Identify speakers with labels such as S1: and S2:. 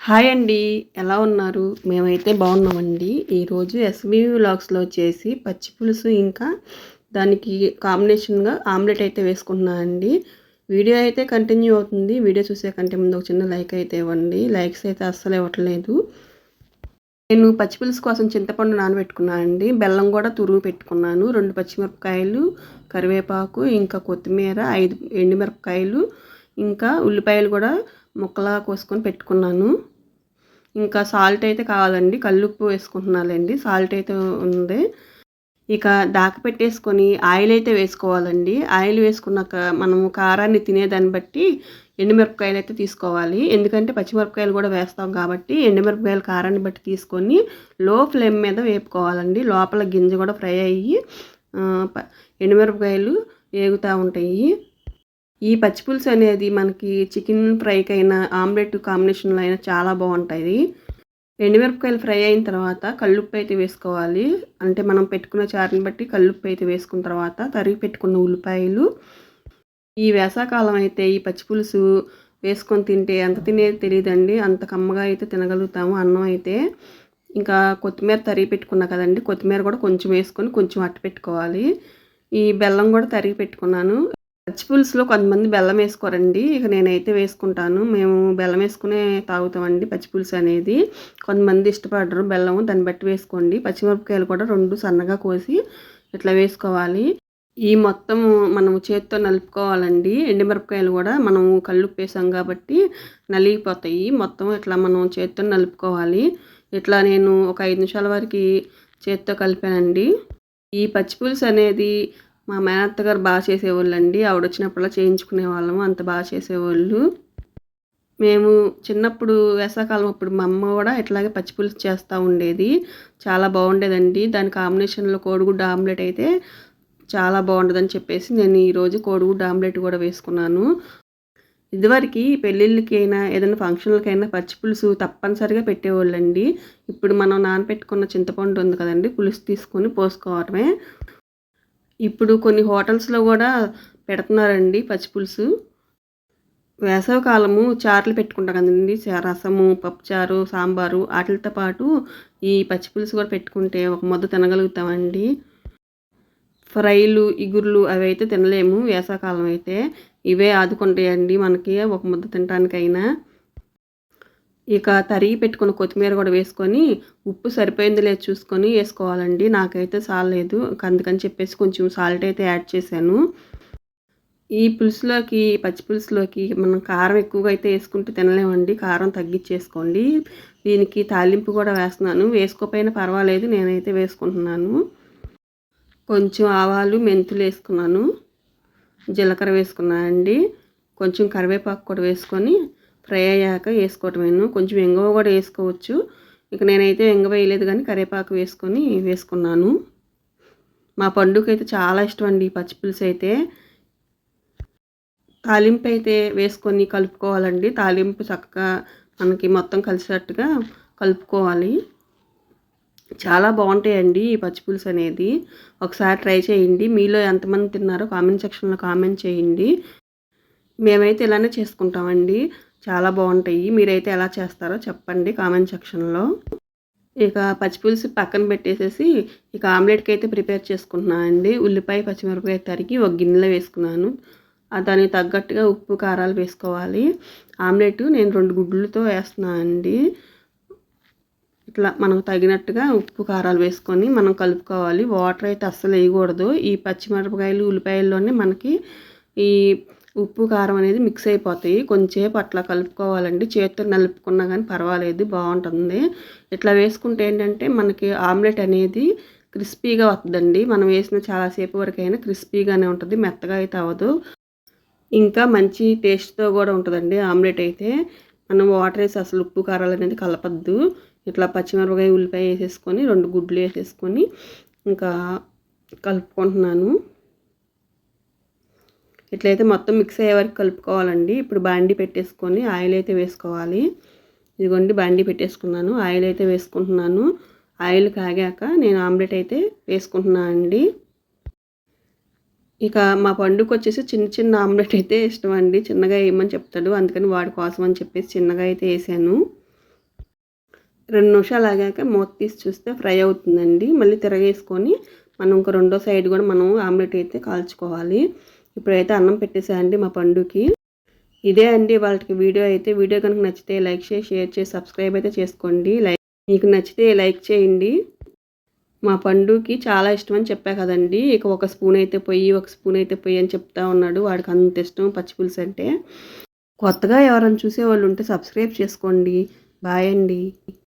S1: Hi అండి. ఎలా ఉన్నారు? మేమైతే బాగున్నామండి. ఈరోజు ఎస్బీ వ్లాగ్స్లో వచ్చేసి పచ్చి పులుసు ఇంకా దానికి కాంబినేషన్గా ఆమ్లెట్ అయితే వేసుకుంటున్నాను అండి. వీడియో అయితే కంటిన్యూ అవుతుంది. వీడియో చూసే కంటే ముందు ఒక చిన్న లైక్ అయితే ఇవ్వండి. లైక్స్ అయితే అస్సలు ఇవ్వట్లేదు. నేను పచ్చి పులుసు కోసం చింతపండు నానబెట్టుకున్నాను అండి. బెల్లం కూడా తురుగు పెట్టుకున్నాను. రెండు పచ్చిమిరపకాయలు కరివేపాకు ఇంకా కొత్తిమీర ఐదు ఎండుమిరపకాయలు ఇంకా ఉల్లిపాయలు కూడా ముక్కలా కోసుకొని పెట్టుకున్నాను. ఇంకా సాల్ట్ అయితే కావాలండి. కల్లుప్పు వేసుకుంటున్నానండి. సాల్ట్ అయితే ఉంది. ఇక దాక పెట్టేసుకొని ఆయిల్ అయితే వేసుకోవాలండి. ఆయిల్ వేసుకున్నాక మనము కారాన్ని తినేదాన్ని బట్టి ఎండుమిరపకాయలు అయితే తీసుకోవాలి. ఎందుకంటే పచ్చిమిరపకాయలు కూడా వేస్తాం కాబట్టి ఎండుమిరపకాయలు కారాన్ని బట్టి తీసుకొని లో ఫ్లేమ్ మీద వేపుకోవాలండి. లోపల గింజ కూడా ఫ్రై అయ్యి ఎండుమిరపకాయలు వేగుతూ ఉంటాయి. ఈ పచ్చిపులుసు అనేది మనకి చికెన్ ఫ్రైకి అయినా ఆమ్లెట్ కాంబినేషన్లో అయినా చాలా బాగుంటుంది ఎండుమిరపకాయలు ఫ్రై అయిన తర్వాత కళ్ళుప్పు అయితే వేసుకోవాలి. అంటే మనం పెట్టుకున్న చారుని బట్టి కళ్ళుప్పు అయితే వేసుకున్న తర్వాత తరిగి పెట్టుకున్న ఉల్లిపాయలు. ఈ వేసాకాలం అయితే ఈ పచ్చిపులుసు వేసుకొని తింటే ఎంత తినేది తెలియదండి. అంత కమ్మగా అయితే తినగలుగుతాము అన్నం అయితే. ఇంకా కొత్తిమీర తరిగి పెట్టుకున్నా కదండి కొత్తిమీర కూడా కొంచెం వేసుకొని కొంచెం అట్టు పెట్టుకోవాలి. ఈ బెల్లం కూడా తరిగి పెట్టుకున్నాను. పచ్చి పులుసులో కొంతమంది బెల్లం వేసుకోరండి. ఇక నేనైతే వేసుకుంటాను. మేము బెల్లం వేసుకునే తాగుతామండి పచ్చి పులుసు అనేది. కొంతమంది ఇష్టపడరు బెల్లం దాన్ని బట్టి వేసుకోండి. పచ్చిమిరపకాయలు కూడా రెండు సన్నగా కోసి ఇట్లా వేసుకోవాలి. ఈ మొత్తం మనం చేతితో నలుపుకోవాలండి. ఎండుమిరపకాయలు కూడా మనం కళ్ళు వేసాం కాబట్టి నలిగిపోతాయి. మొత్తం ఇట్లా మనం చేతితో నలుపుకోవాలి. ఇట్లా నేను ఒక ఐదు నిమిషాల వరకు చేతితో కలిపానండి. ఈ పచ్చిపులుసు అనేది మా మేనత్త గారు బాగా చేసేవాళ్ళు అండి ఆవిడ వచ్చినప్పుడల్లా చేయించుకునే వాళ్ళము. అంత బాగా చేసేవాళ్ళు. మేము చిన్నప్పుడు వేసాకాలం అప్పుడు మా అమ్మ కూడా ఇట్లాగే పచ్చిపులుసు చేస్తూ ఉండేది. చాలా బాగుండేదండి. దాని కాంబినేషన్లో కోడిగుడ్డు ఆమ్లెట్ అయితే చాలా బాగుంటుందని చెప్పేసి నేను ఈరోజు కోడిగుడ్డు ఆమ్లెట్ కూడా వేసుకున్నాను. ఇదివరకు పెళ్ళిళ్ళకి అయినా ఏదైనా ఫంక్షన్లకైనా పచ్చి పులుసు తప్పనిసరిగా పెట్టేవాళ్ళండి. ఇప్పుడు మనం నానపెట్టుకున్న చింతపండు ఉంది కదండి పులుసు తీసుకొని పోసుకోవడమే. ఇప్పుడు కొన్ని హోటల్స్లో కూడా పెడుతున్నారండి పచ్చిపులుసు. వేసవికాలము చారులు పెట్టుకుంటాం కదండి. రసము పప్పుచారు సాంబారు వాటితో పాటు ఈ పచ్చిపులుసు కూడా పెట్టుకుంటే ఒక ముద్ద తినగలుగుతామండి. ఫ్రైలు ఇగుర్లు అవి అయితే తినలేము వేసవకాలం అయితే. ఇవే ఆదుకుంటాయండి మనకి ఒక ముద్ద తినడానికైనా ఇక తరిగి పెట్టుకున్న కొత్తిమీర కూడా వేసుకొని ఉప్పు సరిపోయింది లేదు చూసుకొని వేసుకోవాలండి. నాకైతే చాలలేదు అందుకని చెప్పేసి కొంచెం సాల్ట్ అయితే యాడ్ చేశాను. ఈ పులుసులోకి పచ్చి పులుసులోకి మనం కారం ఎక్కువగా అయితే వేసుకుంటే తినలేమండి. కారం తగ్గించేసుకోండి. దీనికి తాలింపు కూడా వేస్తున్నాను. వేసుకోపోయినా పర్వాలేదు. నేనైతే వేసుకుంటున్నాను. కొంచెం ఆవాలు మెంతులు వేసుకున్నాను. జీలకర్ర వేసుకున్నానండి. కొంచెం కరివేపాకు కూడా వేసుకొని ఫ్రై అయ్యాక వేసుకోవటమేను కొంచెం ఎంగవ కూడా వేసుకోవచ్చు. ఇక నేనైతే ఎంగ వేయలేదు కానీ కరివేపాకు వేసుకొని వేసుకున్నాను. మా పండుగ అయితే చాలా ఇష్టం అండి పచ్చిపులుసు అయితే. తాలింపు అయితే వేసుకొని కలుపుకోవాలండి. తాలింపు చక్కగా మనకి మొత్తం కలిసేటట్టుగా కలుపుకోవాలి. చాలా బాగుంటాయండి ఈ పచ్చిపులుసు అనేది. ఒకసారి ట్రై చేయండి. మీలో ఎంతమంది తిన్నారో కామెంట్ సెక్షన్లో కామెంట్ చేయండి. మేమైతే ఇలానే చేసుకుంటామండి. చాలా బాగుంటాయి. మీరైతే ఎలా చేస్తారో చెప్పండి కామెంట్ సెక్షన్లో. ఇక పచ్చిపులుసు పక్కన పెట్టేసేసి ఇక ఆమ్లెట్కి అయితే ప్రిపేర్ చేసుకుంటున్నాను అండి. ఉల్లిపాయ పచ్చిమిరపకాయ తరిగి ఒక గిన్నెలో వేసుకున్నాను. దానికి తగ్గట్టుగా ఉప్పు కారాలు వేసుకోవాలి. ఆమ్లెట్ నేను రెండు గుడ్లతో వేస్తున్నాను అండి. ఇట్లా మనకు తగినట్టుగా ఉప్పు కారాలు వేసుకొని మనం కలుపుకోవాలి. వాటర్ అయితే అస్సలు వేయకూడదు. ఈ పచ్చిమిరపకాయలు ఉల్లిపాయల్లోనే మనకి ఈ ఉప్పు కారం అనేది మిక్స్ అయిపోతాయి. కొంచెంసేపు అట్లా కలుపుకోవాలండి. చేతితో నలుపుకున్నా కానీ పర్వాలేదు బాగుంటుంది. ఇట్లా వేసుకుంటే ఏంటంటే మనకి ఆమ్లెట్ అనేది క్రిస్పీగా వస్తుందండి. మనం వేసిన చాలాసేపు వరకు అయినా క్రిస్పీగానే ఉంటుంది మెత్తగా అయితే అవ్వదు. ఇంకా మంచి టేస్ట్తో కూడా ఉంటుందండి ఆమ్లెట్ అయితే. మనం వాటర్ వేసి అసలు ఉప్పు కారాలు అనేది కలపద్దు. ఇట్లా పచ్చిమిరపకాయ ఉల్లిపాయ వేసేసుకొని రెండు గుడ్లు వేసేసుకొని ఇంకా కలుపుకుంటున్నాను. ఇట్లయితే మొత్తం మిక్స్ అయ్యే వరకు కలుపుకోవాలండి. ఇప్పుడు బాండి పెట్టేసుకొని ఆయిల్ అయితే వేసుకోవాలి. ఇదిగోండి బాండి పెట్టేసుకున్నాను. ఆయిల్ అయితే వేసుకుంటున్నాను. ఆయిల్ కాగాక నేను ఆమ్లెట్ అయితే వేసుకుంటున్నాను అండి. ఇక మా పండుగ వచ్చేసి చిన్న చిన్న ఆమ్లెట్ అయితే ఇష్టం అండి చిన్నగా వేయమని చెప్తాడు. అందుకని వాడి కోసం అని చెప్పేసి చిన్నగా అయితే వేసాను. రెండు నిమిషాలు ఆగాక మూత తీసి చూస్తే ఫ్రై అవుతుందండి. మళ్ళీ తిరగేసుకొని మనం ఇంక రెండో సైడ్ కూడా మనం ఆమ్లెట్ అయితే కాల్చుకోవాలి. ఇప్పుడైతే అన్నం పెట్టేసాయండి మా పండుకి. ఇదే అండి వాళ్ళకి వీడియో అయితే. వీడియో కనుక నచ్చితే లైక్ చేసి షేర్ చేసి సబ్స్క్రైబ్ అయితే చేసుకోండి. లైక్ మీకు నచ్చితే లైక్ చేయండి. మా పండుకి చాలా ఇష్టం అని చెప్పా కదండి. ఇక ఒక స్పూన్ అయితే పొయ్యి ఒక స్పూన్ అయితే పొయ్యి అని చెప్తా ఉన్నాడు. వాడికి అంత ఇష్టం పచ్చిపులుసు అంటే. కొత్తగా ఎవరైనా చూసే వాళ్ళు ఉంటే సబ్స్క్రైబ్ చేసుకోండి. బాయ్ అండి.